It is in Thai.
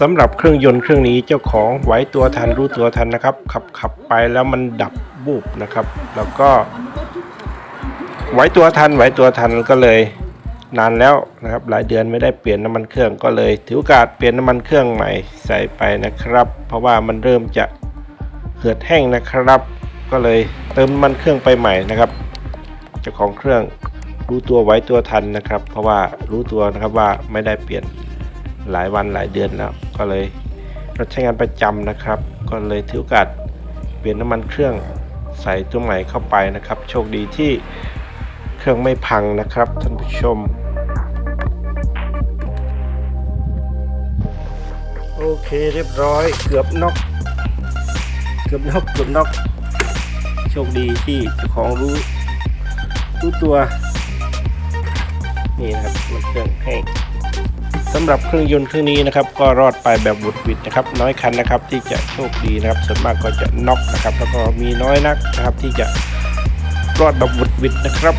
สำหรับเครื่องยนต์เครื่องนี้เจ้าของไหวตัวทันรู้ตัวทันนะครับ ขับขับไปแล้วมันดับบูบนะครับ แล้วก็ไหวตัวทันไหวตัวทันก็เลยนานแล้วนะครับ หลายเดือนไม่ได้เปลี่ยนน้ำมันเครื่องก็เลย ถือโอกาสเปลี่ยนน้ำมันเครื่องใหม่ใส่ไปนะครับ เพราะว่ามันเริ่มจะเหือดแห้งนะครับ ก็เลยเติมน้ำมันเครื่องไปใหม่นะครับเจ้าของเครื่องรู้ตัวไว้ตัวทันนะครับ เพราะว่ารู้ตัวนะครับว่าไม่ได้เปลี่ยน หลายวันหลายเดือนแล้ว ก็เลยรถใช้งานประจำนะครับ ก็เลยถือโอกาสเปลี่ยนน้ำมันเครื่องใส่ตัวใหม่เข้าไปนะครับ โชคดีที่เครื่องไม่พังนะครับท่านผู้ชม โอเคเรียบร้อยเกือบน็อกเกือบน็อกเกือบน็อกโชคดีที่เจ้าของรู้รู้ตัว นี่นะครับมันเครื่องแห้ง สำหรับเครื่องยนต์เครื่องนี้นะครับก็รอดไปแบบบุดหวิดนะครับน้อยคันนะครับที่จะโชคดีนะครับส่วนมากก็จะน็อกนะครับแล้วก็มีน้อยนักนะครับที่จะรอดแบบบุดหวิดนะครับ